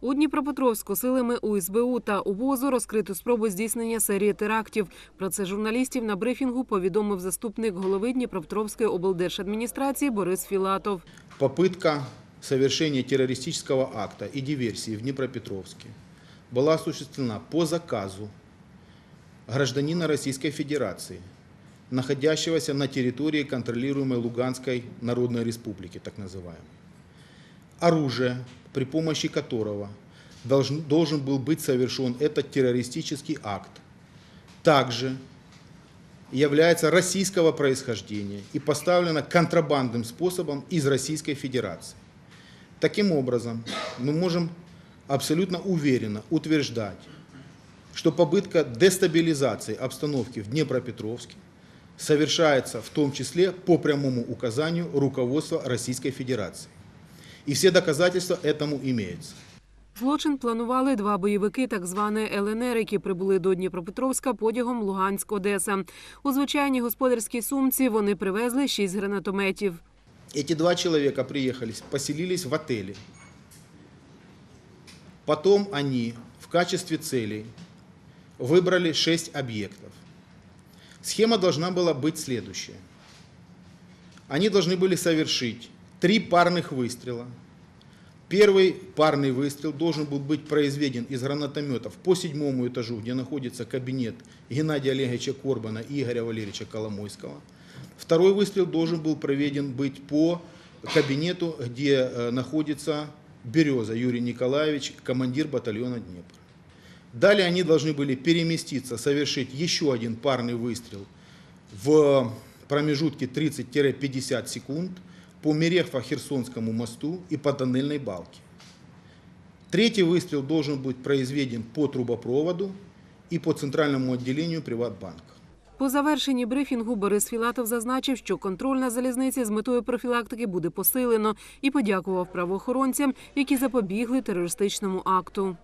У Дніпропетровську силами УСБУ та УВОЗу розкрито спробу здійснення серії терактів. Про це журналістів на брифінгу повідомив заступник голови Дніпропетровської облдержадміністрації Борис Філатов. Попытка совершения террористического акта и диверсии в Днепропетровске была осуществлена по заказу гражданина Российской Федерации, находящегося на территории контролируемой Луганской Народной Республики, так называемой. Оружие, при помощи которого должен, должен был быть совершен этот террористический акт, также является российского происхождения и поставлена контрабандным способом из Российской Федерации. Таким образом, мы можем абсолютно уверенно утверждать, что попытка дестабилизации обстановки в Днепропетровске совершается в том числе по прямому указанию руководства Российской Федерации. И все доказательства этому имеются. Злочин планували два бойовики так званої ЛНР, які прибули до Дніпропетровська потягом Луганськ-Одеса. У звичайній господарській сумці вони привезли шість гранатометів. Эти два человека приехали, поселились в отеле. Потом они в качестве целей выбрали шесть объектов. Схема должна была быть следующая. Они должны были совершить три парных выстрела. Первый парный выстрел должен был быть произведен из гранатометов по седьмому этажу, где находится кабинет Геннадия Олеговича Корбана и Игоря Валерьевича Коломойского. Второй выстрел должен был проведен быть по кабинету, где э, находится Береза Юрий Николаевич, командир батальона Днепр. Далее они должны были переместиться, совершить еще один парный выстрел в промежутке 30-50 секунд по Мерехва-Херсонскому мосту и по тоннельной балке. Третий выстрел должен быть произведен по трубопроводу и по центральному отделению Приватбанка. По завершенні брифінгу Борис Філатов зазначив, що контроль на залізниці з метою профілактики буде посилено і подякував правоохоронцям, які запобігли терористичному акту.